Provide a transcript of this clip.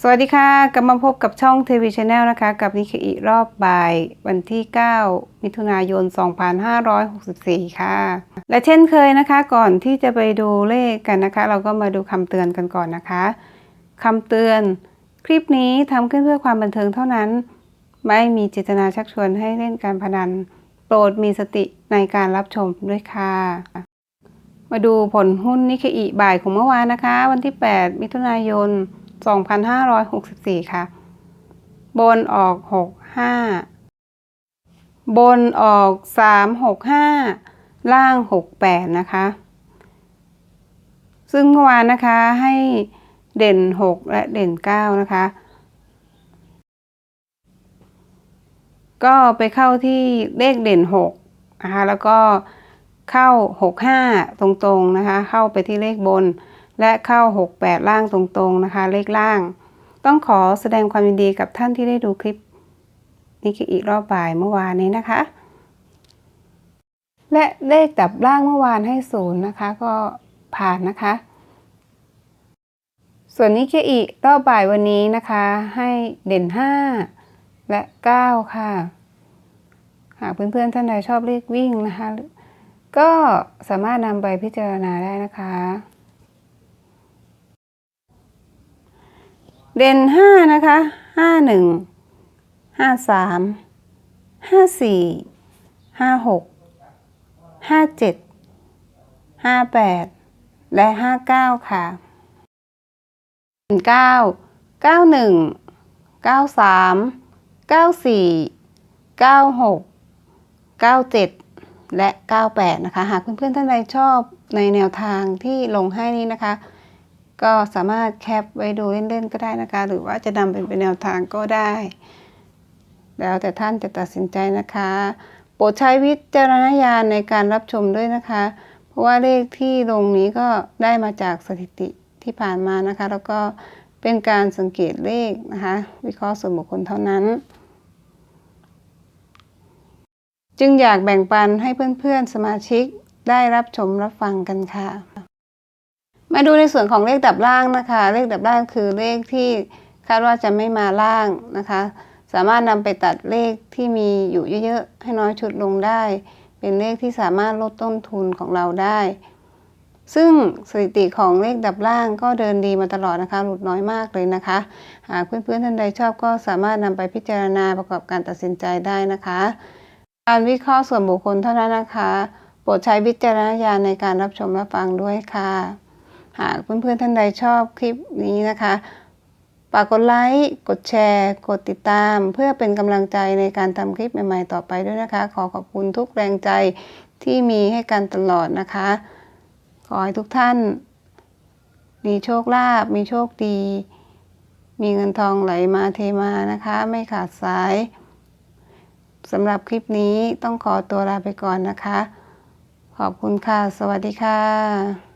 สวัสดีค่ะ กลับมาพบกับช่องทีวีชาแนลนะคะ กับนิเคอีรอบบ่ายวันที่ 9 มิถุนายน 2564 ค่ะ และเช่นเคยนะคะ ก่อนที่จะไปดูเลขกันนะคะ เราก็มาดูคำเตือนกันก่อนนะคะคำเตือนคลิปนี้ทำขึ้นเพื่อความบันเทิงเท่านั้น ไม่มีเจตนาชักชวนให้เล่นการพนัน โปรดมีสติในการรับชมด้วยค่ะ มาดูผลหุ้นนิเคอีบ่ายของเมื่อวานนะคะ วันที่ 8 มิถุนายน 2564 ค่ะ บนออก 65 บนออก 365 ล่าง 68 นะคะ ซึ่งเมื่อวานนะคะให้เด่น 6 และเด่น 9 นะคะ ก็ไปเข้าที่เลขเด่น 6 นะคะ แล้วก็เข้า 65 ตรงๆนะคะ เข้าไปที่เลขบน และเข้า 68 ล่างตรงๆนะคะ เลขล่าง ต้องขอแสดงความยินดีกับท่านที่ได้ดูคลิป นี้คืออีกรอบบ่ายเมื่อวานนี้นะคะ และเลขดับล่างเมื่อวานให้ศูนย์นะคะ ก็ผ่านนะคะ ส่วนนี้คืออีกรอบบ่ายวันนี้นะคะ ให้เด่น 5 และ 9 ค่ะ หากเพื่อนๆท่านใดชอบเลขวิ่งนะคะ ก็สามารถนำไปพิจารณาได้นะคะ เด่นห้านะคะห้าหนึ่งห้าสามห้าสี่ห้าหกห้าเจ็ดห้าแปดและห้าเก้าค่ะเก้าเก้าหนึ่งเก้าสามเก้าสี่เก้าหกเก้าเจ็ดและ 98 นะคะ หากเพื่อนๆท่านใดชอบในแนวทางที่ลงให้นี้นะคะ ก็สามารถแคปไว้ดูเล่นๆก็ได้นะคะ หรือว่าจะนำเป็นแนวทางก็ได้ แล้วแต่ท่านจะตัดสินใจนะคะ โปรดใช้วิจารณญาณในการรับชมด้วยนะคะ เพราะว่าเลขที่ลงนี้ก็ได้มาจากสถิติที่ผ่านมานะคะ แล้วก็เป็นการสังเกตเลขนะคะ วิเคราะห์ส่วนบุคคลเท่านั้น จึงอยากแบ่งปันให้เพื่อนๆสมาชิกได้รับชมรับฟังกันค่ะ มาดูในส่วนของเลขดับล่างนะคะ เลขดับล่างคือเลขที่คาดว่าจะไม่มาล่างนะคะ สามารถนำไปตัดเลขที่มีอยู่เยอะๆให้น้อยชุดลงได้ เป็นเลขที่สามารถลดต้นทุนของเราได้ ซึ่งสถิติของเลขดับล่างก็เดินดีมาตลอดนะคะ หลุดน้อยมากเลยนะคะหากเพื่อนๆท่านใดชอบก็สามารถนำไปพิจารณาประกอบการตัดสินใจได้นะคะ การวิเคราะห์ส่วนบุคคลเท่านั้นนะคะโปรดใช้วิจารณญาณในการรับชมรับฟังด้วยค่ะ หากเพื่อนๆท่านใดชอบคลิปนี้นะคะ ฝากกดไลค์ กดแชร์ กดติดตาม เพื่อเป็นกำลังใจในการทำคลิปใหม่ๆต่อไปด้วยนะคะ ขอขอบคุณทุกแรงใจที่มีให้กันตลอดนะคะ ขอให้ทุกท่าน มีโชคลาภมีโชคดี มีเงินทองไหลมาเทมานะคะ ไม่ขาดสายสำหรับคลิปนี้ต้องขอตัวลาไปก่อนนะคะ ขอบคุณค่ะ สวัสดีค่ะ